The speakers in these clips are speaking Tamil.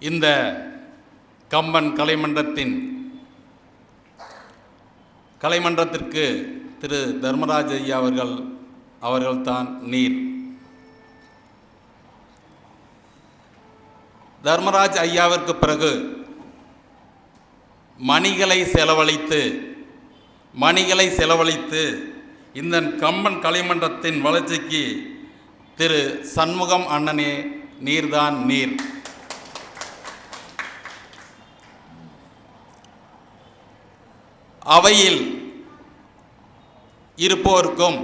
இந்த கம்பன் கலைமன்றத்தின் கலைமன்றத்திற்கு திரு தர்மராஜ் ஐயா அவர்கள் அவர்கள்தான் நீர். தர்மராஜ் ஐயாவிற்கு பிறகு மணிகளை செலவழித்து மணிகளை செலவழித்து இந்த கம்பன் கலைமன்றத்தின் வளர்ச்சிக்கு திரு சண்முகம் அண்ணனே நீர்தான் நீர். அவையில் இருப்போருக்கும்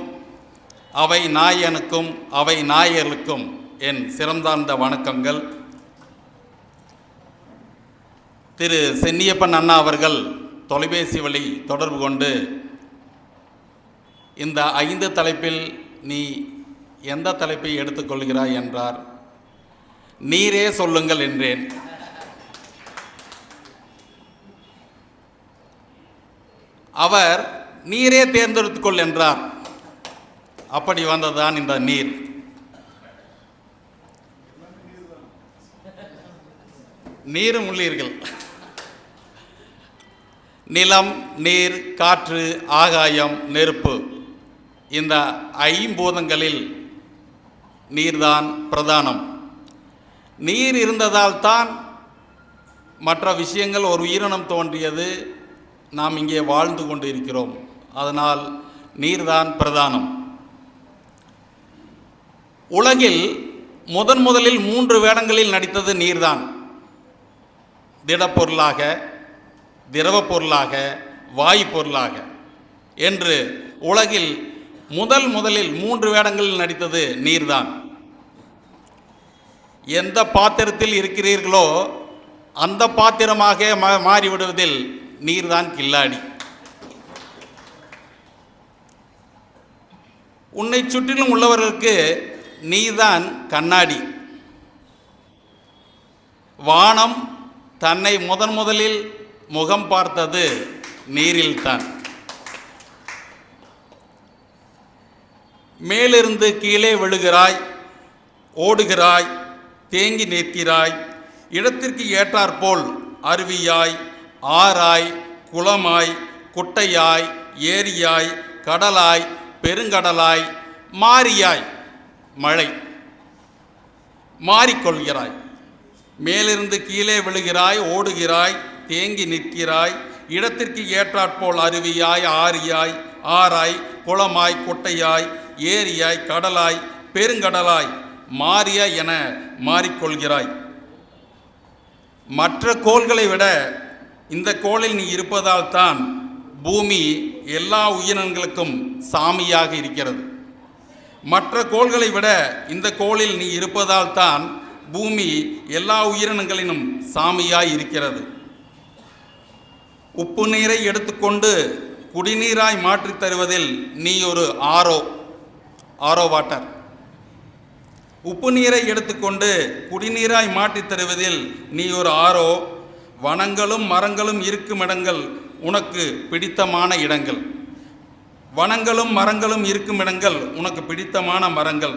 அவை நாயனுக்கும் அவை நாயர்களுக்கும் என் சிறந்தார்ந்த வணக்கங்கள். திரு சென்னியப்பன் அண்ணா அவர்கள் தொலைபேசி வழி தொடர்பு கொண்டு இந்த ஐந்து தலைப்பில் நீ எந்த தலைப்பை எடுத்துக்கொள்கிறாய் என்றார். நீரே சொல்லுங்கள் என்றேன். அவர் நீரே தேர்ந்தெடுத்துக்கொள் என்றார். அப்படி வந்ததுதான் இந்த நீர். நீரும் உள்ளீர்கள். நிலம் நீர் காற்று ஆகாயம் நெருப்பு. இந்த ஐம்பூதங்களில் நீர்தான் பிரதானம். நீர் இருந்ததால் தான் மற்ற விஷயங்கள் ஒரு உயிரினம் தோன்றியது நாம் இங்கே வாழ்ந்து கொண்டு இருக்கிறோம் அதனால் நீர்தான் பிரதானம். உலகில் முதன் முதலில் மூன்று வேடங்களில் நடித்தது நீர்தான். திடப்பொருளாக திரவப் பொருளாக வாயு பொருளாக என்று உலகில் முதல் முதலில் மூன்று வேடங்களில் நடித்தது நீர்தான். எந்த பாத்திரத்தில் இருக்கிறீர்களோ அந்த பாத்திரமாக மா மாறிவிடுவதில் நீர்தான் கில்லாடி. உன்னை சுற்றிலும் உள்ளவர்களுக்கு நீதான் கண்ணாடி. வானம் தன்னை முதன் முதலில் முகம் பார்த்தது நீரில்தான். மேலிருந்து கீழே விழுகிறாய் ஓடுகிறாய் தேங்கி நிற்கிறாய் இடத்திற்கு ஏற்றாற்போல் அருவியாய் ஆறாய் குளமாய் குட்டையாய் ஏரியாய் கடலாய் பெருங்கடலாய் மாறியாய் மழை. மாறிக்கொள்கிறாய். மேலிருந்து கீழே விழுகிறாய் ஓடுகிறாய் தேங்கி நிற்கிறாய் இடத்திற்கு ஏற்றாற்போல் அருவியாய் ஆரியாய் ஆராய் குளமாய் குட்டையாய் ஏரியாய் கடலாய் பெருங்கடலாய் மாறிய என மாறிக்கொள்கிறாய். மற்ற கோள்களை விட இந்த கோளில் நீ இருப்பதால் தான் பூமி எல்லா உயிரினங்களுக்கும் சாமியாக இருக்கிறது. மற்ற கோள்களை விட இந்த கோளில் நீ இருப்பதால் தான் பூமி எல்லா உயிரினங்களினும் சாமியாய் இருக்கிறது. உப்பு நீரை எடுத்துக்கொண்டு குடிநீராய் மாற்றித் தருவதில் நீ ஒரு ஆரோ ஆரோ வாட்டர். உப்பு நீரை எடுத்துக்கொண்டு குடிநீராய் மாற்றித் தருவதில் நீ ஒரு ஆரோ வனங்களும் மரங்களும் இருக்கும் இடங்கள் உனக்கு பிடித்தமான இடங்கள். வனங்களும் மரங்களும் இருக்கும் இடங்கள் உனக்கு பிடித்தமான மரங்கள்.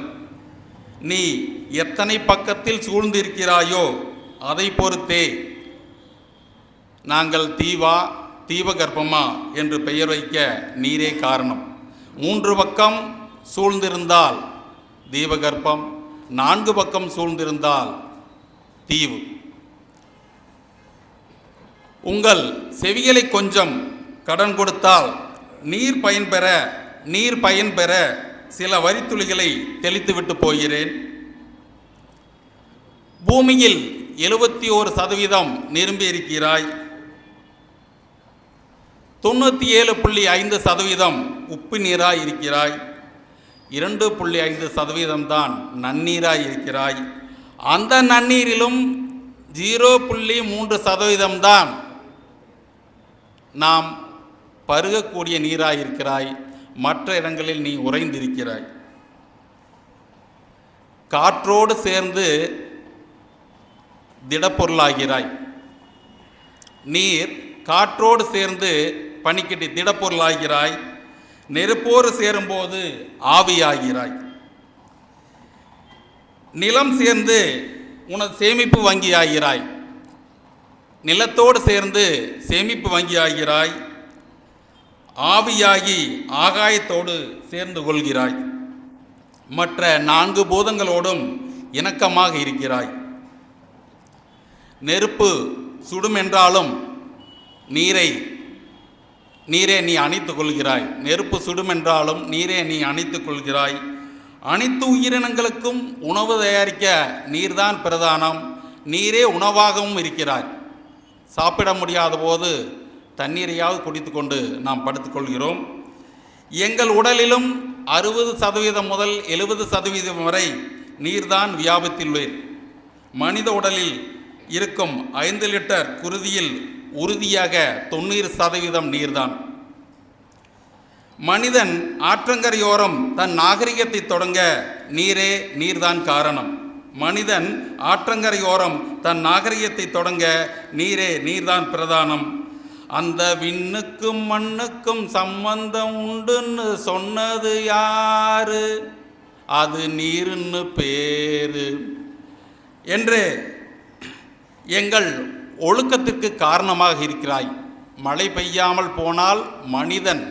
நீ எத்தனை பக்கத்தில் சூழ்ந்திருக்கிறாயோ அதை பொறுத்தே. நாங்கள் தீவா தீபகற்பமா என்று பெயர் வைக்க நீரே காரணம். மூன்று பக்கம் சூழ்ந்திருந்தால் தீபகற்பம் நான்கு பக்கம் சூழ்ந்திருந்தால் தீவு. உங்கள் செவிகளை கொஞ்சம் கடன் கொடுத்தால் நீர் பயன்பெற நீர் பயன்பெற சில வரித்துளிகளை தெளித்துவிட்டு போகிறேன். பூமியில் எழுபத்தி ஓரு சதவீதம் நிரும்பி இருக்கிறாய். தொண்ணூற்றி ஏழு புள்ளி ஐந்து சதவீதம் உப்பு நீராய் இருக்கிறாய். இரண்டு புள்ளி ஐந்து சதவீதம் தான் நன்னீராய் இருக்கிறாய். அந்த நன்னீரிலும் ஜீரோ புள்ளி மூன்று சதவீதம்தான் நாம் பருகக்கூடிய நீராய் இருக்கிறாய் மற்ற இடங்களில் நீ உறைந்திருக்கிறாய். காற்றோடு சேர்ந்து திடப்பொருளாகிறாய். நீர் காற்றோடு சேர்ந்து பனிக்கட்டி திடப்பொருளாகிறாய். நெருப்போடு சேரும்போது ஆவியாகிறாய். நிலம் சேர்ந்து உனது சேமிப்பு வங்கி ஆகிறாய் நிலத்தோடு சேர்ந்து சேமிப்பு வங்கி ஆகிறாய் ஆவியாகி ஆகாயத்தோடு சேர்ந்து கொள்கிறாய். மற்ற நான்கு பூதங்களோடும் இணக்கமாக இருக்கிறாய். நெருப்பு சுடும் என்றாலும் நீரை நீரே நீ அணைத்து கொள்கிறாய். நெருப்பு சுடும் என்றாலும் நீரே நீ அணைத்து கொள்கிறாய். அனைத்து உயிரினங்களுக்கும் உணவு தயாரிக்க நீர்தான் பிரதானம். நீரே உணவாகவும் இருக்கிறாய். சாப்பிட முடியாத போது தண்ணீரையாவது குடித்துக்கொண்டு நாம் படுத்துக்கொள்கிறோம். எங்கள் உடலிலும் அறுபது சதவீதம் முதல் எழுபது சதவீதம் வரை நீர்தான் வியாபித்துள்ளேன். மனித உடலில் இருக்கும் ஐந்து லிட்டர் குருதியில் உறுதியாக தொண்ணூறு சதவீதம் நீர்தான். மனிதன் ஆற்றங்கரையோரம் தன் நாகரிகத்தை தொடங்க நீரே நீர்தான் காரணம். மனிதன் ஆற்றங்கரையோரம் தன் நாகரிகத்தை தொடங்க நீரே நீர்தான் பிரதானம். அந்த விண்ணுக்கும் மண்ணுக்கும் சம்பந்தம் உண்டுன்னு சொன்னது யாரு? அது நீருன்னு பேரு. என்று எங்கள் ஒழுக்கத்திற்கு காரணமாக இருக்கிறாய். மழை பெய்யாமல் போனால் மனிதன்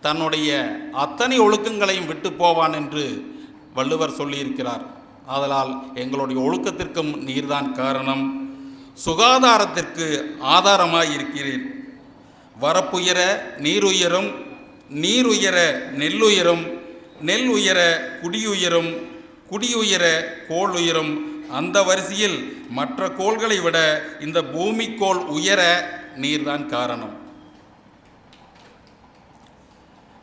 தன்னுடைய அத்தனை ஒழுக்கங்களையும் விட்டு போவான் என்று வள்ளுவர் சொல்லியிருக்கிறார். ஆதலால் எங்களுடைய ஒழுக்கத்திற்கும் நீர்தான் காரணம். சுகாதாரத்திற்கு ஆதாரமாய் இருக்கிறீர். வரப்புயர நீருயரும் நீருயர நெல்லுயரும் நெல் உயர குடியுயரும் குடியுயர கோள் உயரும் அந்த வரிசையில் மற்ற கோள்களை விட இந்த பூமிக்கோள் உயர நீர்தான் காரணம்.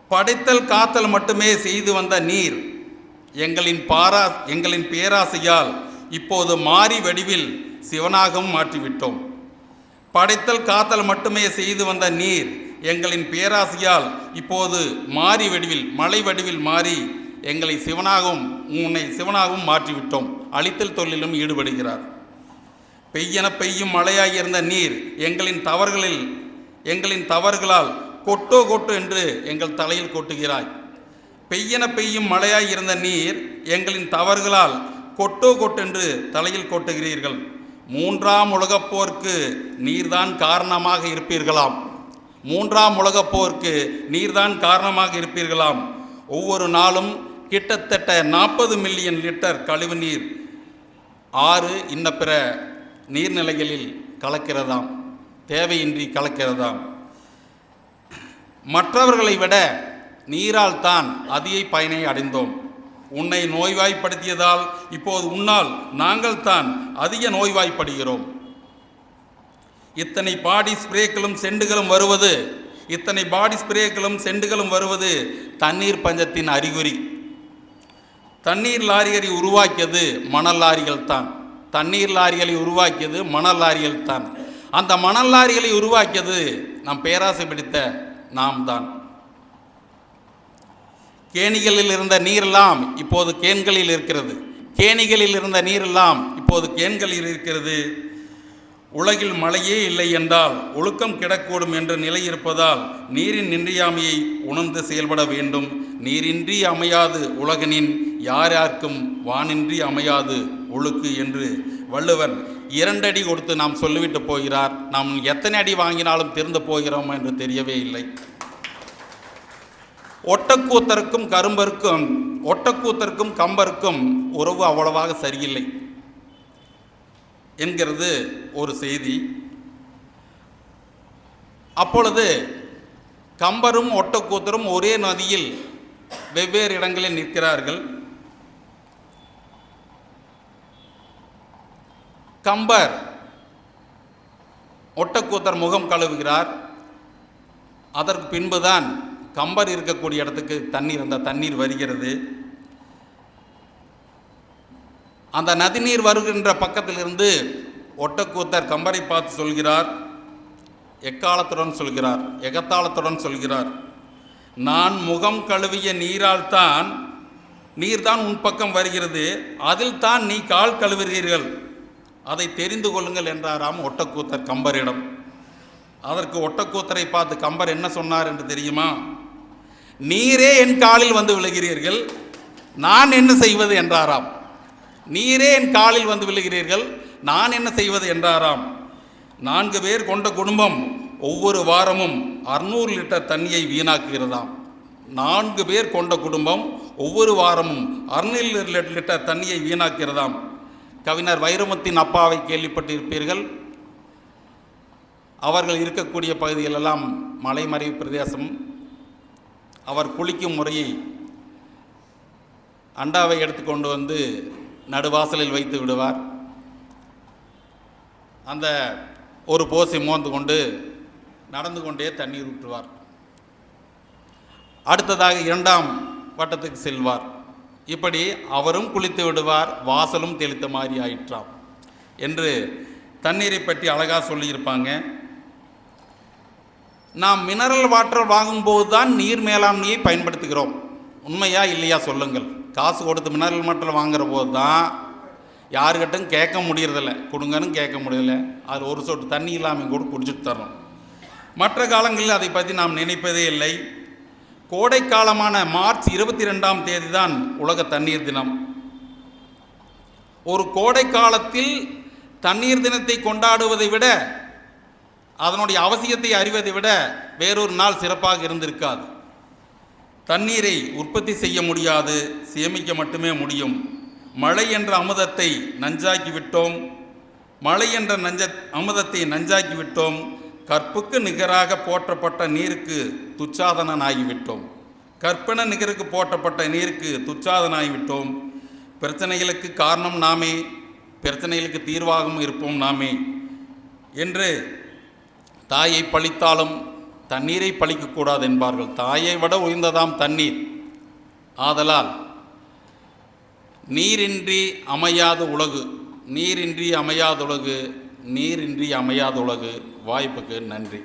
படைத்தல் காத்தல் மட்டுமே செய்து வந்த நீர். எங்களின் பாரா எங்களின் பேராசையால் இப்போது மாறி வடிவில் சிவனாகவும் மாற்றிவிட்டோம். படைத்தல் காத்தல் மட்டுமே செய்து வந்த நீர் எங்களின் பேராசையால் இப்போது மாறி வடிவில் மலை வடிவில் மாறி எங்களை சிவனாகவும் உன்னை சிவனாகவும் மாற்றிவிட்டோம். அழித்தல் தொழிலும் ஈடுபடுகிறார். பெய்யென பெய்யும் மழையாய் இருந்த நீர் எங்களின் தவறுகளில் எங்களின் தவறுகளால் கொட்டோ கொட்டு என்று எங்கள் தலையில் கொட்டுகிறாய். பெய்யன பெய்யும் மழையாய் இருந்த நீர் எங்களின் தவறுகளால் கொட்டோ கொட்டென்று தலையில் கொட்டுகிறீர்கள். மூன்றாம் உலகப் போருக்கு நீர்தான் காரணமாக இருப்பீர்களாம். மூன்றாம் உலகப் போருக்கு நீர்தான் காரணமாக இருப்பீர்களாம். ஒவ்வொரு நாளும் கிட்டத்தட்ட நாற்பது மில்லியன் லிட்டர் கழிவுநீர் ஆறு இன்ன பிற நீர்நிலைகளில் கலக்கிறதாம். தேவையின்றி கலக்கிறதாம். மற்றவர்களை விட நீரால் தான் அதிக பயனை அடைந்தோம். உன்னை நோய்வாய்ப்படுத்தியதால் இப்போது உன்னால் நாங்கள் தான் அதிக நோய்வாய்ப்படுகிறோம். இத்தனை பாடி ஸ்ப்ரேக்களும் செண்டுகளும் வருவது இத்தனை பாடி ஸ்ப்ரேக்களும் செண்டுகளும் வருவது தண்ணீர் பஞ்சத்தின் அறிகுறி. தண்ணீர் லாரிகளை உருவாக்கியது மணல் லாரிகள் தான் தண்ணீர் லாரிகளை உருவாக்கியது மணல் லாரிகள் தான் அந்த மணல் லாரிகளை உருவாக்கியது நம் பேராசை பிடித்த நாம் தான் கேணிகளில் இருந்த நீரெல்லாம் இப்போது கேன்களில் இருக்கிறது. கேணிகளில் இருந்த நீரெல்லாம் இப்போது கேன்களில் இருக்கிறது. உலகில் மழையே இல்லை என்றால் ஒழுக்கம் கிடக்கூடும் என்ற நிலை இருப்பதால் நீரின் இன்றியாமையை உணர்ந்து செயல்பட வேண்டும். நீரின்றி அமையாது உலகனின் யார் யாருக்கும் வானின்றி அமையாது ஒழுக்கு என்று வள்ளுவர் இரண்டடி கொடுத்து நாம் சொல்லிவிட்டு போகிறார். நாம் எத்தனை அடி வாங்கினாலும் திறந்து போகிறோம் என்று தெரியவே இல்லை. ஒட்டக்கூத்தருக்கும் கரும்பருக்கும் ஒட்டக்கூத்தருக்கும் கம்பருக்கும் உறவு அவ்வளவாக சரியில்லை என்கிறது ஒரு செய்தி. அப்பொழுது கம்பரும் ஒட்டக்கூத்தரும் ஒரே நதியில் வெவ்வேறு இடங்களில் நிற்கிறார்கள். கம்பர் ஒட்டக்கூத்தர் முகம் கழுவுகிறார். அதற்கு பின்புதான் கம்பர் இருக்கக்கூடிய இடத்துக்கு தண்ணீர் அந்த தண்ணீர் வருகிறது. அந்த நதிநீர் வருகின்ற பக்கத்திலிருந்து ஒட்டக்கூத்தர் கம்பரை பார்த்து சொல்கிறார் எக்காலத்துடன் சொல்கிறார் எகத்தாளத்துடன் சொல்கிறார் நான் முகம் கழுவிய நீரால் தான் நீர்தான் உன் பக்கம் வருகிறது அதில் தான் நீ கால் கழுவுகிறீர்கள். அதை தெரிந்து கொள்ளுங்கள் என்றாராம் ஒட்டக்கூத்தர் கம்பரிடம். அதற்கு ஒட்டக்கூத்தரை பார்த்து கம்பர் என்ன சொன்னார் என்று தெரியுமா? நீரே என் காலில் வந்து விழுகிறீர்கள். நான் என்ன செய்வது என்றாராம். நீரே என் காலில் வந்து விழுகிறீர்கள். நான் என்ன செய்வது என்றாராம். நான்கு பேர் கொண்ட குடும்பம் ஒவ்வொரு வாரமும் அறுநூறு லிட்டர் தண்ணியை வீணாக்குகிறதாம். நான்கு பேர் கொண்ட குடும்பம் ஒவ்வொரு வாரமும் அறுநூறு லிட்டர் தண்ணியை வீணாக்கிறதாம் கவிஞர் வைரமுத்தின் அப்பாவை கேள்விப்பட்டிருப்பீர்கள். அவர்கள் இருக்கக்கூடிய பகுதிகளெல்லாம் மலைமறை பிரதேசம். அவர் குளிக்கும் முறையை அண்டாவை எடுத்துக்கொண்டு வந்து நடுவாசலில் வைத்து விடுவார். அந்த ஒரு போசை மோந்து கொண்டு நடந்து கொண்டே தண்ணீர் ஊற்றுவார். அடுத்ததாக இரண்டாம் வட்டத்துக்கு செல்வார். இப்படி அவரும் குளித்து விடுவார் வாசலும் தெளித்த மாதிரி ஆயிற்றாம் என்று தண்ணீரை பற்றி அழகாக சொல்லியிருப்பாங்க. நாம் மினரல் வாட்டர் வாங்கும்போது தான் நீர் மேலாண்மையை பயன்படுத்துகிறோம். உண்மையா இல்லையா சொல்லுங்கள். காசு கொடுத்து மினரல் வாட்டர் வாங்குகிற போது தான் யாருக்கிட்டும் கேட்க முடியறதில்ல. கொடுங்கன்னு கேட்க முடியல. அது ஒரு சொட்டு தண்ணி இல்லாமல் கூட குடிச்சிட்டு தர்றோம் மற்ற காலங்களில் அதை பற்றி நாம் நினைப்பதே இல்லை. கோடைக்காலமான மார்ச் இருபத்தி ரெண்டாம் தேதி தான் உலக தண்ணீர் தினம். ஒரு கோடை காலத்தில் தண்ணீர் தினத்தை கொண்டாடுவதை விட அதனுடைய அவசியத்தை அறிவதை விட வேறொரு நாள் சிறப்பாக இருந்திருக்காது. தண்ணீரை உற்பத்தி செய்ய முடியாது சேமிக்க மட்டுமே முடியும். மழை என்ற அமுதத்தை நஞ்சாக்கி விட்டோம். மழை என்ற நஞ்ச அமுதத்தை நஞ்சாக்கி விட்டோம். கற்புக்கு நிகராக போற்றப்பட்ட நீருக்கு துச்சாதனாகிவிட்டோம் கற்பன நிகருக்கு போற்றப்பட்ட நீருக்கு துச்சாதனாகிவிட்டோம் பிரச்சனைகளுக்கு காரணம் நாமே பிரச்சனைகளுக்கு தீர்வாகவும் இருப்போம் நாமே என்று தாயை பழித்தாலும் தண்ணீரை பழிக்கக்கூடாது என்பார்கள். தாயை விட உயர்ந்ததாம் தண்ணீர். ஆதலால் நீரின்றி அமையாத உலகு நீரின்றி அமையாத உலகு நீரின்றி அமையாத உலகு. வாய்ப்புக்கு நன்றி.